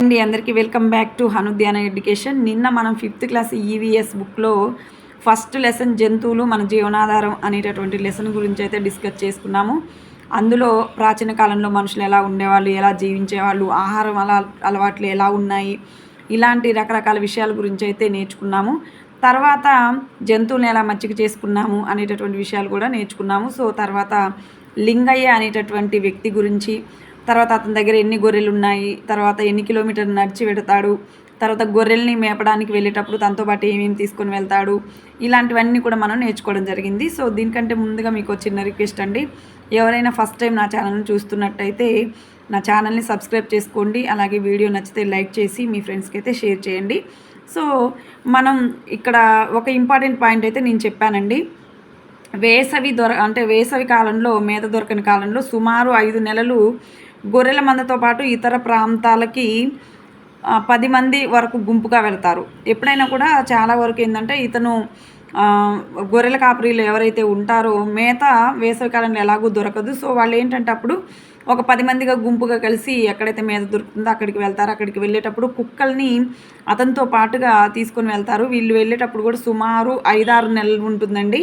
అండి అందరికీ welcome back to Hanudyana education. నిన్న మనం ఫిఫ్త్ క్లాస్ ఈవీఎస్ బుక్లో ఫస్ట్ లెసన్ జంతువులు మన జీవనాధారం అనేటటువంటి లెసన్ గురించి అయితే డిస్కస్ చేసుకున్నాము. అందులో ప్రాచీన కాలంలో మనుషులు ఎలా ఉండేవాళ్ళు ఎలా జీవించేవాళ్ళు ఆహారం అలా అలవాట్లు ఎలా ఉన్నాయి ఇలాంటి రకరకాల విషయాల గురించి అయితే నేర్చుకున్నాము. తర్వాత జంతువులను ఎలా మచ్చిక చేసుకున్నాము అనేటటువంటి విషయాలు కూడా నేర్చుకున్నాము. సో తర్వాత లింగయ్య అనేటటువంటి వ్యక్తి గురించి తర్వాత అతని దగ్గర ఎన్ని గొర్రెలు ఉన్నాయి తర్వాత ఎన్ని కిలోమీటర్లు నడిచి పెడతాడు తర్వాత గొర్రెల్ని మేపడానికి వెళ్ళేటప్పుడు తనతో పాటు ఏమేమి తీసుకొని వెళ్తాడు ఇలాంటివన్నీ కూడా మనం నేర్చుకోవడం జరిగింది. సో దీనికంటే ముందుగా మీకు చిన్న రిక్వెస్ట్ అండి. ఎవరైనా ఫస్ట్ టైం నా ఛానల్ని చూస్తున్నట్టయితే నా ఛానల్ని సబ్స్క్రైబ్ చేసుకోండి అలాగే వీడియో నచ్చితే లైక్ చేసి మీ ఫ్రెండ్స్కి అయితే షేర్ చేయండి. సో మనం ఇక్కడ ఒక ఇంపార్టెంట్ పాయింట్ అయితే నేను చెప్పానండి. వేసవి దొర అంటే వేసవి కాలంలో మేత దొరకని కాలంలో సుమారు ఐదు నెలలు గొర్రెల మందతో పాటు ఇతర ప్రాంతాలకి పది మంది వరకు గుంపుగా వెళ్తారు. ఎప్పుడైనా కూడా చాలా వరకు ఏంటంటే ఇతను గొర్రెల కాపరీలు ఎవరైతే ఉంటారో మేత వేసవికాలంలో ఎలాగూ దొరకదు. సో వాళ్ళు ఏంటంటే అప్పుడు ఒక పది మందిగా గుంపుగా కలిసి ఎక్కడైతే మేత దొరుకుతుందో అక్కడికి వెళ్తారు. అక్కడికి వెళ్ళేటప్పుడు కుక్కల్ని అతనితో పాటుగా తీసుకొని వెళ్తారు. వీళ్ళు వెళ్ళేటప్పుడు కూడా సుమారు ఐదారు నెలలు ఉంటుందండి.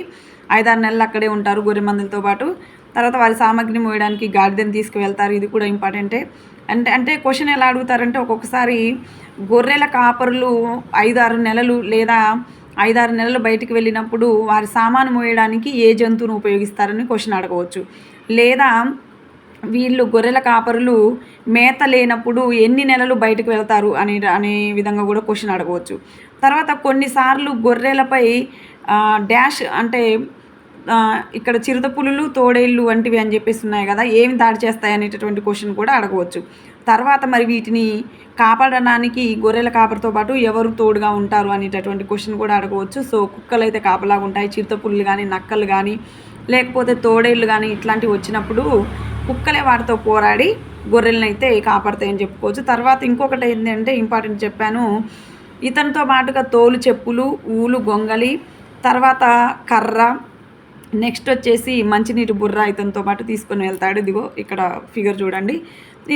ఐదారు నెలలు అక్కడే ఉంటారు గొర్రె మందులతో పాటు. తర్వాత వారి సామాగ్రిని మోయడానికి గాడిదని తీసుకువెళ్తారు. ఇది కూడా ఇంపార్టెంటే. అంటే అంటే క్వశ్చన్ ఎలా అడుగుతారంటే ఒక్కొక్కసారి గొర్రెల కాపరులు ఐదారు నెలలు లేదా ఐదారు నెలలు బయటికి వెళ్ళినప్పుడు వారి సామాను మోయడానికి ఏ జంతువును ఉపయోగిస్తారని క్వశ్చన్ అడగవచ్చు. లేదా వీళ్ళు గొర్రెల కాపరులు మేత లేనప్పుడు ఎన్ని నెలలు బయటకు వెళ్తారు అనే అనే విధంగా కూడా క్వశ్చన్ అడగవచ్చు. తర్వాత కొన్నిసార్లు గొర్రెలపై డ్యాష్ అంటే ఇక్కడ చిరుత పులులు తోడేళ్ళు వంటివి అని చెప్పేసి ఉన్నాయి కదా ఏమి దాడి చేస్తాయి అనేటటువంటి క్వశ్చన్ కూడా అడగవచ్చు. తర్వాత మరి వీటిని కాపాడడానికి గొర్రెల కాపరితో పాటు ఎవరు తోడుగా ఉంటారు అనేటటువంటి క్వశ్చన్ కూడా అడగవచ్చు. సో కుక్కలు అయితే కాపలాగా ఉంటాయి చిరుత పులులు కానీ నక్కలు కానీ లేకపోతే తోడేళ్ళు కానీ ఇట్లాంటివి వచ్చినప్పుడు కుక్కలే వాటితో పోరాడి గొర్రెలను అయితే కాపాడతాయని చెప్పుకోవచ్చు. తర్వాత ఇంకొకటి ఏంటంటే ఇంపార్టెంట్ చెప్పాను. ఇతనితో పాటుగా తోలు చెప్పులు ఊలు గొంగలి తర్వాత కర్ర నెక్స్ట్ వచ్చేసి మంచినీటి బుర్ర ఇతనితో పాటు తీసుకొని వెళ్తాడు. ఇదిగో ఇక్కడ ఫిగర్ చూడండి.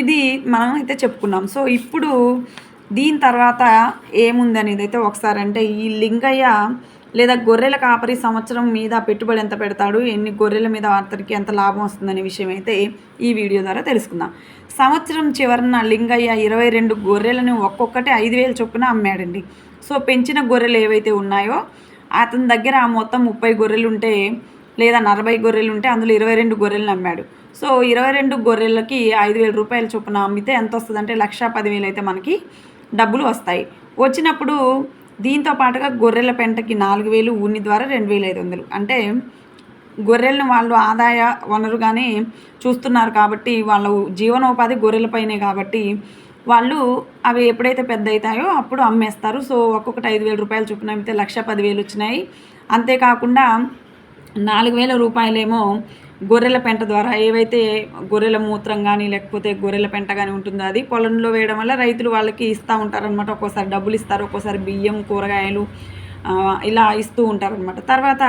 ఇది మనం అయితే చెప్పుకున్నాం. సో ఇప్పుడు దీని తర్వాత ఏముంది అనేది అయితే ఒకసారి అంటే ఈ లింగయ్య లేదా గొర్రెల కాపరి సంవత్సరం మీద పెట్టుబడి ఎంత పెడతాడు? ఎన్ని గొర్రెల మీద అతనికి ఎంత లాభం వస్తుందనే విషయం అయితే ఈ వీడియో ద్వారా తెలుసుకుందాం. సంవత్సరం చివరన లింగయ్య ఇరవై రెండు గొర్రెలను ఒక్కొక్కటి ఐదు వేలు చొప్పున అమ్మాడండి. సో పెంచిన గొర్రెలు ఏవైతే ఉన్నాయో అతని దగ్గర మొత్తం ముప్పై గొర్రెలు ఉంటే లేదా నలభై గొర్రెలు ఉంటే అందులో ఇరవై రెండు గొర్రెలను అమ్మాడు సో ఇరవై రెండు గొర్రెలకి ఐదు వేల రూపాయల చొప్పున అమ్మితే ఎంత వస్తుందంటే లక్ష పదివేలు అయితే మనకి డబ్బులు వస్తాయి. వచ్చినప్పుడు దీంతో పాటుగా గొర్రెల పెంటకి నాలుగు వేలు ఊని ద్వారా రెండు వేల ఐదు వందలు. అంటే గొర్రెలను వాళ్ళు ఆదాయ వనరుగానే చూస్తున్నారు కాబట్టి వాళ్ళ జీవనోపాధి గొర్రెలపైనే కాబట్టి వాళ్ళు అవి ఎప్పుడైతే పెద్ద అవుతాయో అప్పుడు అమ్మేస్తారు. సో ఒక్కొక్కటి ఐదు వేల రూపాయలు చొప్పున అమ్మితే లక్ష పదివేలు వచ్చినాయి. అంతేకాకుండా నాలుగు వేల రూపాయలేమో గొర్రెల పెంట ద్వారా ఏవైతే గొర్రెల మూత్రం కానీ లేకపోతే గొర్రెల పెంట కానీ ఉంటుందో అది పొలంలో వేయడం వల్ల రైతులు వాళ్ళకి ఇస్తూ ఉంటారనమాట ఒక్కోసారి డబ్బులు ఇస్తారు ఒక్కోసారి బియ్యం కూరగాయలు ఇలా ఇస్తూ ఉంటారనమాట తర్వాత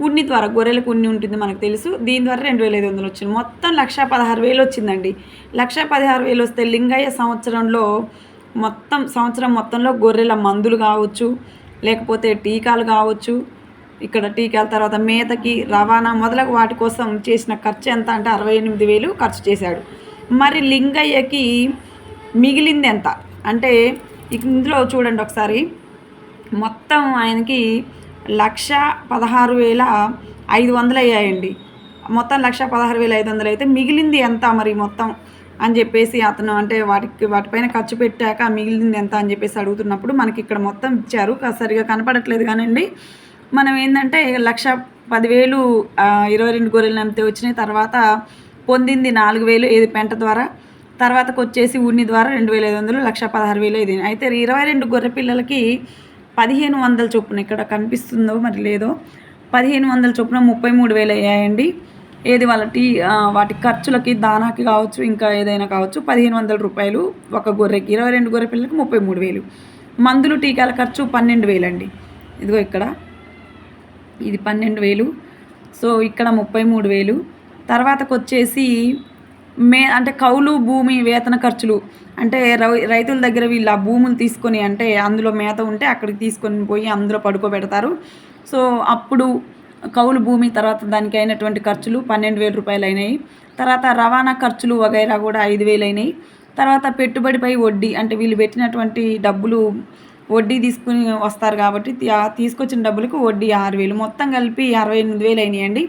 ఉన్ని ద్వారా గొర్రెలకు ఉన్ని ఉంటుంది మనకు తెలుసు. దీని ద్వారా రెండు వేల ఐదు వందలు వచ్చింది. మొత్తం లక్ష పదహారు వేలు వచ్చిందండి. లక్ష పదహారు వేలు వస్తే లింగయ్య సంవత్సరంలో మొత్తం సంవత్సరం మొత్తంలో గొర్రెల మందులు కావచ్చు లేకపోతే టీకాలు కావచ్చు ఇక్కడ టీకాల తర్వాత మేతకి రవాణా మొదలగు వాటి కోసం చేసిన ఖర్చు ఎంత అంటే అరవై ఎనిమిది వేలు ఖర్చు చేశాడు. మరి లింగయ్యకి మిగిలింది ఎంత? అంటే ఇందులో చూడండి ఒకసారి. మొత్తం ఆయనకి లక్ష పదహారు వేల ఐదు వందలు అయ్యాయండి. మొత్తం లక్ష పదహారు వేల ఐదు వందలు అయితే మిగిలింది ఎంత మరి మొత్తం అని చెప్పేసి అతను అంటే వాటికి వాటిపైన ఖర్చు పెట్టాక మిగిలింది ఎంత అని చెప్పేసి అడుగుతున్నప్పుడు మనకి ఇక్కడ మొత్తం ఇచ్చారు. సరిగా కనపడట్లేదు కానివ్వండి మనం ఏంటంటే లక్ష పదివేలు ఇరవై రెండు గొర్రెలు నమ్మితే వచ్చినాయి. తర్వాత పొందింది నాలుగు వేలు ఏది పెంట ద్వారా తర్వాతకు వచ్చేసి ఉన్ని ద్వారా రెండు వేల ఐదు వందలు లక్ష పదహారు వేలు ఇది అయితే ఇరవై రెండు గొర్రె పిల్లలకి పదిహేను వందల చొప్పున ఇక్కడ కనిపిస్తుందో మరి లేదో పదిహేను వందల చొప్పున ముప్పై మూడు వేలు అయ్యాయండి. ఏది వాళ్ళ టీ వాటి ఖర్చులకి దానాకి కావచ్చు ఇంకా ఏదైనా కావచ్చు పదిహేను వందల రూపాయలు ఒక గొర్రెకి ఇరవై రెండు గొర్రె పిల్లలకి ముప్పై మూడు వేలు. మందులు టీకాల ఖర్చు పన్నెండు వేలండి. ఇదిగో ఇక్కడ. ఇది పన్నెండు వేలు. సో ఇక్కడ ముప్పై మూడు వేలు. తర్వాతకు వచ్చేసి మే అంటే కౌలు భూమి వేతన ఖర్చులు. అంటే రై- రైతుల దగ్గర వీళ్ళు ఆ భూములు తీసుకొని అంటే అందులో మేత ఉంటే అక్కడికి తీసుకొని పోయి అందులో పడుకోబెడతారు. సో అప్పుడు కౌలు భూమి తర్వాత దానికి అయినటువంటి ఖర్చులు పన్నెండు వేల రూపాయలు అయినాయి తర్వాత రవాణా ఖర్చులు వగైరా కూడా ఐదు వేలు అయినాయి తర్వాత పెట్టుబడిపై వడ్డీ అంటే వీళ్ళు పెట్టినటువంటి డబ్బులు వడ్డీ తీసుకుని వస్తారు కాబట్టి తీసుకొచ్చిన డబ్బులకు వడ్డీ ఆరు వేలు. మొత్తం కలిపి అరవై ఎనిమిది వేలు అయినాయండి.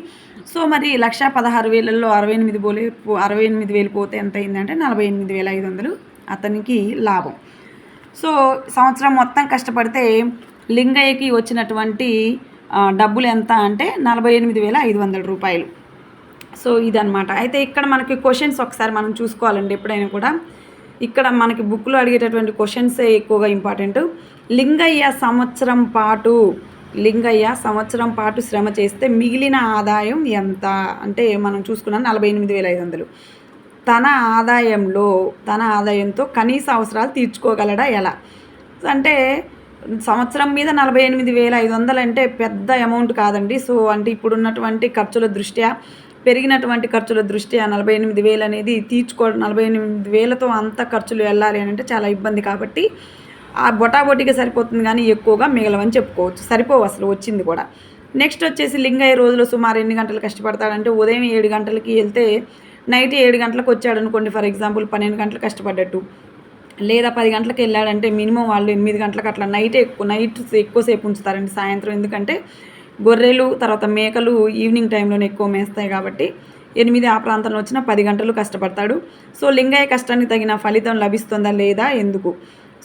సో మరి లక్ష పదహారు వేలలో అరవై ఎనిమిది పోలే అరవై ఎనిమిది వేలు పోతే ఎంత అయిందంటే నలభై ఎనిమిది వేల ఐదు వందలు అతనికి లాభం. సో సంవత్సరం మొత్తం కష్టపడితే లింగయ్యకి వచ్చినటువంటి డబ్బులు ఎంత అంటే నలభై ఎనిమిది వేల ఐదు వందల రూపాయలు. సో ఇదనమాట అయితే ఇక్కడ మనకి క్వశ్చన్స్ ఒకసారి మనం చూసుకోవాలండి ఎప్పుడైనా కూడా. ఇక్కడ మనకి బుక్లో అడిగేటటువంటి క్వశ్చన్సే ఎక్కువగా ఇంపార్టెంట్ లింగయ్య సంవత్సరం పాటు లింగయ్య సంవత్సరం పాటు శ్రమ చేస్తే మిగిలిన ఆదాయం ఎంత? అంటే మనం చూసుకున్నాం నలభై ఎనిమిది వేల ఐదు వందలు. తన ఆదాయంలో తన ఆదాయంతో కనీస అవసరాలు తీర్చుకోగలడా? ఎలా? అంటే సంవత్సరం మీద నలభై ఎనిమిది వేల ఐదు వందలు అంటే పెద్ద అమౌంట్ కాదండి. సో అంటే ఇప్పుడున్నటువంటి ఖర్చుల దృష్ట్యా పెరిగినటువంటి ఖర్చుల దృష్ట్యా నలభై ఎనిమిది వేలు అనేది తీర్చుకోవడం నలభై ఎనిమిది వేలతో అంత ఖర్చులు వెళ్ళాలి అని అంటే చాలా ఇబ్బంది కాబట్టి ఆ బొటాబొటిగా సరిపోతుంది కానీ ఎక్కువగా మిగలవని చెప్పుకోవచ్చు. సరిపోవు అసలు వచ్చింది కూడా. నెక్స్ట్ వచ్చేసి లింగయ్య రోజులో సుమారు ఎన్ని గంటలు కష్టపడతాడంటే ఉదయం ఏడు గంటలకి వెళ్తే నైట్ ఏడు గంటలకు వచ్చాడు అనుకోండి ఫర్ ఎగ్జాంపుల్ పన్నెండు గంటలు కష్టపడ్డట్టు. లేదా పది గంటలకు వెళ్ళాడంటే మినిమం వాళ్ళు ఎనిమిది గంటలకు అట్లా నైట్ ఎక్కువ నైట్ ఎక్కువసేపు ఉంచుతారండి సాయంత్రం. ఎందుకంటే గొర్రెలు తర్వాత మేకలు ఈవినింగ్ టైంలోనే ఎక్కువ మేస్తాయి కాబట్టి ఎనిమిది ఆ ప్రాంతంలో వచ్చిన పది గంటలు కష్టపడతాడు. సో లింగయ్య కష్టానికి తగిన ఫలితం లభిస్తుందా లేదా? ఎందుకు?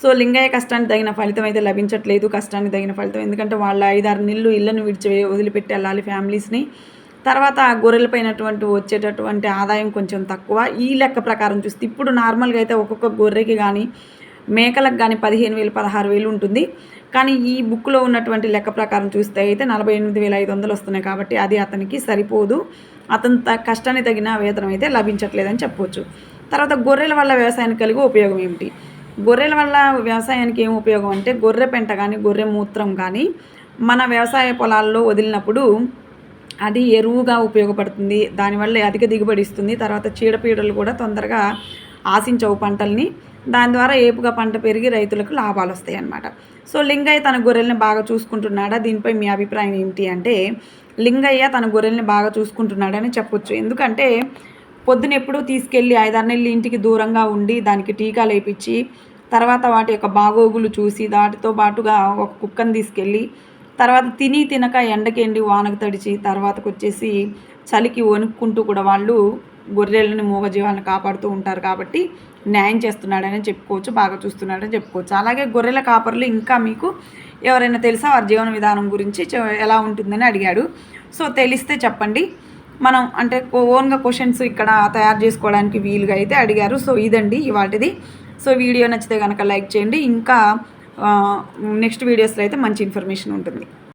సో లింగయ్య కష్టానికి తగిన ఫలితం అయితే లభించట్లేదు కష్టానికి తగిన ఫలితం. ఎందుకంటే వాళ్ళ ఐదారు నీళ్ళు ఇళ్ళను విడిచి వదిలిపెట్టి వెళ్ళాలి ఫ్యామిలీస్ని. తర్వాత గొర్రెలపైనటువంటి వచ్చేటటువంటి ఆదాయం కొంచెం తక్కువ. ఈ లెక్క ప్రకారం చూస్తే ఇప్పుడు నార్మల్గా అయితే ఒక్కొక్క గొర్రెకి కానీ మేకలకు కానీ పదిహేను వేలు పదహారు వేలు ఉంటుంది. కానీ ఈ బుక్లో ఉన్నటువంటి లెక్క ప్రకారం చూస్తే అయితే నలభై ఎనిమిది వేల ఐదు వందలు వస్తున్నాయి కాబట్టి అది అతనికి సరిపోదు. అతని త కష్టానికి తగిన వేతనం అయితే లభించట్లేదని చెప్పవచ్చు తర్వాత గొర్రెల వల్ల వ్యవసాయానికి కలిగే ఉపయోగం ఏమిటి? గొర్రెల వల్ల వ్యవసాయానికి ఏం ఉపయోగం అంటే గొర్రె పెంట కానీ గొర్రె మూత్రం కానీ మన వ్యవసాయ పొలాల్లో వదిలినప్పుడు అది ఎరువుగా ఉపయోగపడుతుంది. దానివల్ల అధిక దిగుబడి ఇస్తుంది. తర్వాత చీడపీడలు కూడా తొందరగా ఆశించవు పంటల్ని. దాని ద్వారా ఏపుగా పంట పెరిగి రైతులకు లాభాలు వస్తాయి అన్నమాట సో లింగయ్య తన గొర్రెల్ని బాగా చూసుకుంటున్నాడా? దీనిపై మీ అభిప్రాయం ఏంటి అంటే లింగయ్య తన గొర్రెల్ని బాగా చూసుకుంటున్నాడని చెప్పొచ్చు. ఎందుకంటే పొద్దున ఎప్పుడూ తీసుకెళ్ళి ఐదారు ఇంటికి దూరంగా ఉండి దానికి టీకాలు వేయించి తర్వాత వాటి యొక్క బాగోగులు చూసి వాటితో పాటుగా ఒక కుక్కను తీసుకెళ్ళి తర్వాత తిని తినక ఎండకెండి ఎండి వానకు తడిచి తర్వాతకు వచ్చేసి చలికి వణుక్కుంటూ కూడా వాళ్ళు గొర్రెలను మూగజీవాలను కాపాడుతూ ఉంటారు కాబట్టి న్యాయం చేస్తున్నాడని చెప్పుకోవచ్చు బాగా చూస్తున్నాడని చెప్పుకోవచ్చు. అలాగే గొర్రెల కాపర్లు ఇంకా మీకు ఎవరైనా తెలుసా? వారి జీవన విధానం గురించి ఎలా ఉంటుందని అడిగాడు. సో తెలిస్తే చెప్పండి. మనం అంటే ఓన్గా క్వశ్చన్స్ ఇక్కడ తయారు చేసుకోవడానికి వీలుగా అయితే అడిగారు. సో ఇదండి ఇవాటిది. సో వీడియో నచ్చితే కనుక లైక్ చేయండి. ఇంకా నెక్స్ట్ వీడియోస్లో అయితే మంచి ఇన్ఫర్మేషన్ ఉంటుంది.